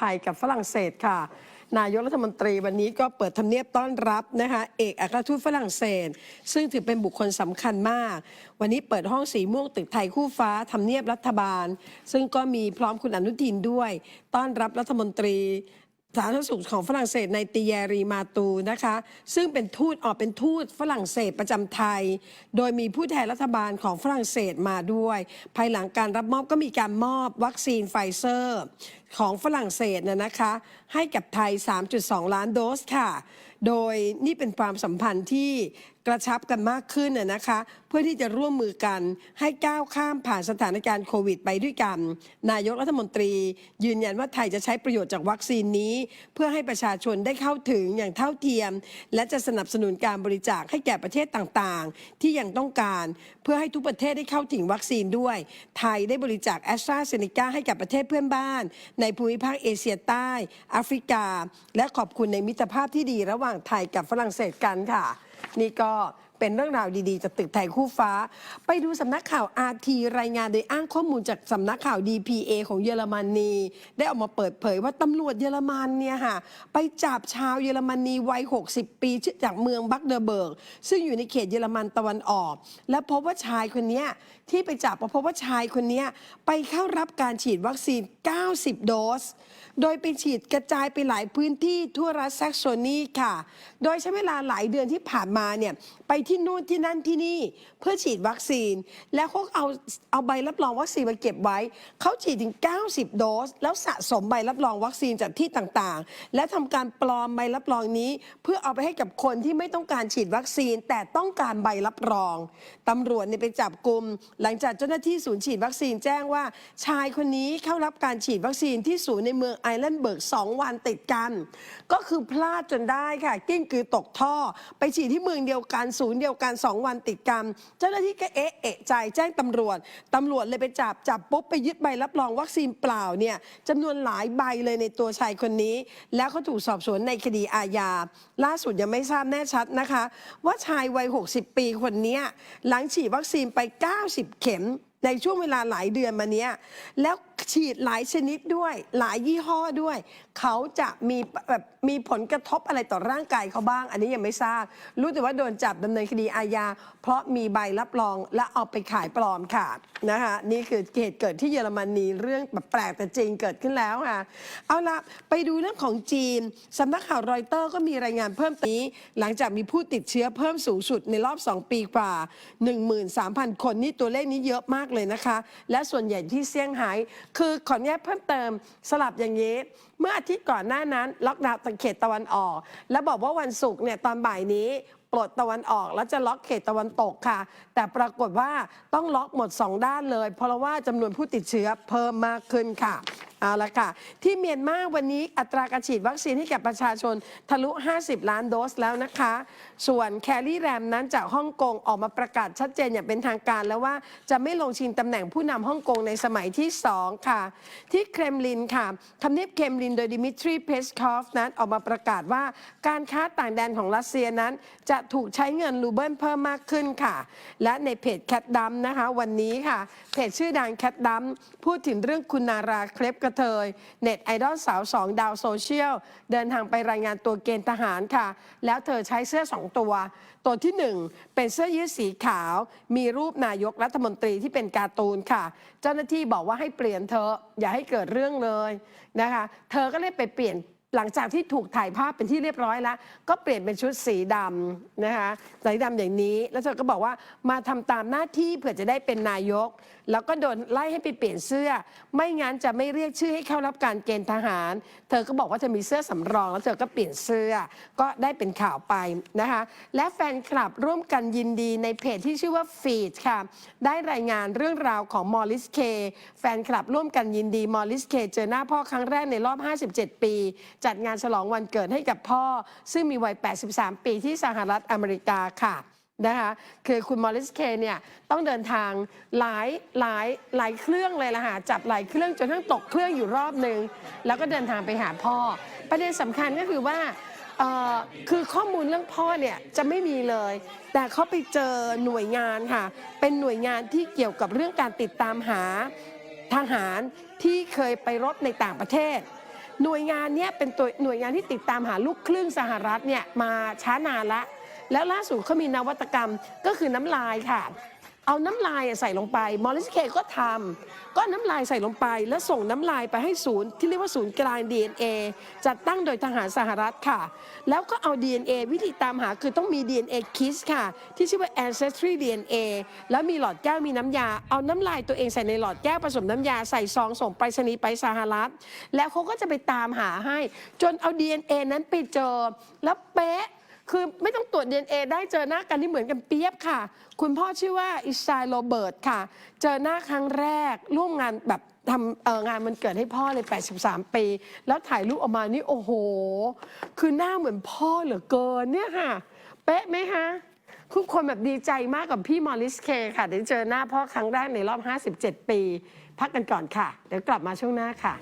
ไทยกับฝรั่งเศสค่ะ นายกรัฐมนตรีวันนี้ก็เปิดทำเนียบต้อนรับนะคะเอกอัครทูตฝรั่งเศส ซึ่งถือเป็นบุคคลสำคัญมาก วันนี้เปิดห้องสีม่วงตึกไทยคู่ฟ้าทำเนียบรัฐบาล ซึ่งก็มีพร้อมคุณอนุทินด้วย ต้อนรับรัฐมนตรี สาธารณสุขของฝรั่งเศสในติแยรีมาตูนะคะ ซึ่งเป็นทูตออกเป็นทูตฝรั่งเศสประจำไทย โดยมีผู้แทนรัฐบาลของฝรั่งเศสมาด้วย ภายหลังการรับมอบก็มีการมอบวัคซีนไฟเซอร์ ของฝรั่งเศสนะนะคะ ให้กับไทย 3.2 ล้านโดสค่ะ โดยนี่เป็นความสัมพันธ์ที่กระชับกันมากขึ้นนะนะคะ เพื่อที่จะร่วมมือกันให้ก้าวข้ามผ่านสถานการณ์โควิดไปด้วยกัน นายกรัฐมนตรี ยืนยันว่าไทยจะใช้ประโยชน์จากวัคซีนนี้ เพื่อให้ประชาชนได้เข้าถึงอย่างเท่าเทียม และจะสนับสนุนการบริจาคให้แก่ประเทศต่างๆ ที่ยังต้องการเพื่อให้ทุกประเทศได้เข้าถึงวัคซีนด้วย ไทยได้บริจาคแอสตราเซเนกาให้กับประเทศเพื่อนบ้าน ในภูมิภาคเอเชียใต้แอฟริกา และขอบคุณในมิตรภาพที่ดีระหว่างไทยกับฝรั่งเศสกันค่ะ นี่ก็ เป็นเรื่องราวดีๆจากตึกไทยคู่ฟ้า ไปดูสำนักข่าว RT รายงานโดยอ้างข้อมูลจากสำนักข่าว DPA ของเยอรมนีได้ออกมาเปิดเผยว่าตำรวจเยอรมันเนี่ยค่ะไปจับชาวเยอรมนีวัย 60 ปีจากเมืองบักเดอร์เบิร์ก ซึ่งอยู่ในเขตเยอรมันตะวันออก และพบว่าชายคนนี้ที่ไปจับพบว่าชายคนนี้ไปเข้ารับการฉีดวัคซีน 90 โดส โดยไปฉีดกระจายไปหลายพื้นที่ทั่วรัฐแซกโซนีค่ะ โดยใช้เวลาหลายเดือนที่ผ่านมาเนี่ยไปที่นู่นที่นั่นที่นี่ เพื่อฉีดวัคซีน แล้วเขาเอาเอาใบรับรองวัคซีนมาเก็บไว้ เขาฉีดถึง 90 โดส แล้วสะสมใบรับรองวัคซีนจากที่ต่างๆ และทำการปลอมใบรับรองนี้ เพื่อเอาไปให้กับคนที่ไม่ต้องการฉีดวัคซีน แต่ต้องการใบรับรองตำรวจเนี่ยไปจับกลุ่มหลังจากเจ้าหน้าที่ศูนย์ฉีดวัคซีนแจ้งว่าชายคนนี้เข้ารับการฉีดวัคซีนที่ศูนย์ในเมืองไอแลนด์เบิร์ก2วันติดกัน ก็คือพลาดจนได้ค่ะกิ้งคือตกท่อ ไปฉีดที่เมืองเดียวกันศูนย์เดียวกัน 2 วันติดกัน เจ้าหน้าที่ก็เอ๊ะเอะใจแจ้งตำรวจตำรวจเลยไปจับจับปุ๊บไปยึดใบรับรองวัคซีนเปล่าเนี่ยจำนวนหลายใบเลยในตัวชายคนนี้ แล้วเขาถูกสอบสวนในคดีอาญาล่าสุดยังไม่ทราบแน่ชัดนะคะ ว่าชายวัย 60 ปีคนนี้หลังฉีดวัคซีนไป 90 เข็ม ในช่วงเวลาหลายเดือนมาเนี้ย แล้วฉีดหลายชนิดด้วย หลายยี่ห้อด้วย เขาจะมีแบบมีผลกระทบอะไรต่อร่างกายเขาบ้าง อันนี้ยังไม่ทราบ รู้แต่ว่าโดนจับดำเนินคดีอาญา เพราะมีใบรับรองและเอาไปขายปลอมค่ะนะคะนี่คือเหตุเกิดที่เยอรมนีเรื่องแบบแปลกแต่จริงเกิดขึ้นแล้วค่ะ เอาละไปดูเรื่องของจีนสำนักข่าวรอยเตอร์ก็มีรายงานเพิ่มนี้ หลังจากมีผู้ติดเชื้อเพิ่มสูงสุดในรอบ 2 ปีกว่า 13,000 คนนี่ตัวเลขนี้เยอะมากเลยนะคะ และส่วนใหญ่ที่เซี่ยงไฮ้คือขออนุญาตเพิ่มเติมสลับอย่างนี้ เมื่ออาทิตย์ก่อนหน้านั้น ล็อกดาวน์เขตตะวันออก และบอกว่าวันศุกร์เนี่ยตอนบ่ายนี้ปลดตะวันออกแล้วจะล็อกเขตตะวันตกค่ะ แต่ปรากฏว่าต้องล็อกหมด 2 ด้านเลย เพราะว่าจำนวนผู้ติดเชื้อเพิ่มมากขึ้นค่ะ เอาละค่ะ ที่เมียนมาวันนี้อัตราการฉีดวัคซีนให้แก่ประชาชนทะลุ 50 ล้านโดสแล้วนะคะ ส่วนแคลรี่แรมนั้นจากฮ่องกงออกมาประกาศชัดเจนอย่างเป็นทางการแล้วว่าจะไม่ลงชิงตำแหน่งผู้นำฮ่องกงในสมัยที่ 2 ค่ะ ที่เครมลินค่ะทำเนียบเครมลินโดยดิมิทรีเพสคอฟนั้นออกมาประกาศว่าการค้าต่างแดนของรัสเซียนั้น จะถูกใช้เงินรูเบิลเพิ่มมากขึ้นค่ะ และในเพจแคทดัมนะคะ วันนี้ค่ะเพจชื่อดังแคทดัมพูดถึงเรื่องคุณนาราเคลปกระเทยเน็ตไอดอลสาวสองดาวโซเชียลเดินทางไปรายงานตัวเกณฑ์ทหารค่ะ แล้วเธอใช้เสื้อสองตัว ตัวที่หนึ่งเป็นเสื้อยืดสีขาว มีรูปนายกรัฐมนตรีที่เป็นการ์ตูนค่ะ เจ้าหน้าที่บอกว่าให้เปลี่ยนเธออย่าให้เกิดเรื่องเลยนะคะ เธอก็เลยไปเปลี่ยน หลังจากที่ถูกถ่ายภาพเป็นที่เรียบร้อยแล้ว ก็เปลี่ยนเป็นชุดสีดำนะคะสีดำอย่างนี้ แล้วเธอก็บอกว่ามาทำตามหน้าที่เผื่อจะได้เป็นนายก แล้วก็โดนไล่ให้ไปเปลี่ยนเสื้อ ไม่งั้นจะไม่เรียกชื่อให้เข้ารับการเกณฑ์ทหาร เธอก็บอกว่าเธอมีเสื้อสำรอง แล้วเธอก็เปลี่ยนเสื้อ ก็ได้เป็นข่าวไปนะคะและแฟนคลับร่วมกันยินดีในเพจที่ชื่อว่าฟีดค่ะได้รายงานเรื่องราวของมอริสเคแฟนคลับร่วมกันยินดีมอริสเคเจอหน้าพ่อครั้งแรกในรอบ 57 ปีจัดงานฉลองวันเกิดให้กับพ่อ ซึ่งมีวัย 83 ปีที่สหรัฐอเมริกาค่ะนะคะคือคุณมอริสเคเนี่ยต้องเดินทางหลายหลายหลายเครื่องเลยละค่ะจับหลายเครื่องจนทั้งตกเครื่องอยู่รอบหนึ่งแล้วก็เดินทางไปหาพ่อ ประเด็นสำคัญก็คือว่าคือข้อมูลเรื่องพ่อเนี่ยจะไม่มีเลย แต่เขาไปเจอหน่วยงานค่ะ เป็นหน่วยงานที่เกี่ยวกับเรื่องการติดตามหาทหารที่เคยไปรบในต่างประเทศ หน่วยงานเนี้ยเป็นตัวหน่วยงานที่ติดตามหาลูกครึ่งสหรัฐเนี่ยมาช้านานละแล้วล่าสุดเขามีนวัตกรรมก็คือน้ำลายค่ะ เอาน้ำลายใส่ลงไปมอริสเคก็ทำก็น้ำลายใส่ลงไป แล้วส่งน้ำลายไปให้ศูนย์ที่เรียกว่าศูนย์กลาง DNA จัดตั้งโดยทหารสหรัฐค่ะ แล้วก็เอา DNA วิธีตามหาคือต้องมี DNA kit ค่ะ ที่ชื่อว่า ancestry DNA แล้วมีหลอดแก้วมีน้ำยา เอาน้ำลายตัวเองใส่ในหลอดแก้วผสมน้ำยาใส่ซองส่งไปรษณีย์ไปสหรัฐ แล้วเขาก็จะไปตามหาให้ จนเอา DNA นั้นไปเจอแล้วเป๊ะ คือไม่ต้องตรวจ DNA ได้เจอหน้ากันที่เหมือนกันเปียบค่ะ คุณพ่อชื่อว่าอิสไซโรเบิร์ตค่ะ เจอหน้าครั้งแรกร่วมงานแบบทำงานมันเกิดให้พ่อเลย 83 ปี แล้วถ่ายรูปออกมานี่โอ้โห คือหน้าเหมือนพ่อเหลือเกินเนี่ยค่ะ เป๊ะไหมคะทุกคนแบบดีใจมากกับพี่มอริสเคค่ะได้เจอหน้าพ่อครั้งแรกในรอบ 57 ปี พักกันก่อนค่ะ เดี๋ยวกลับมาช่วงหน้าค่ะ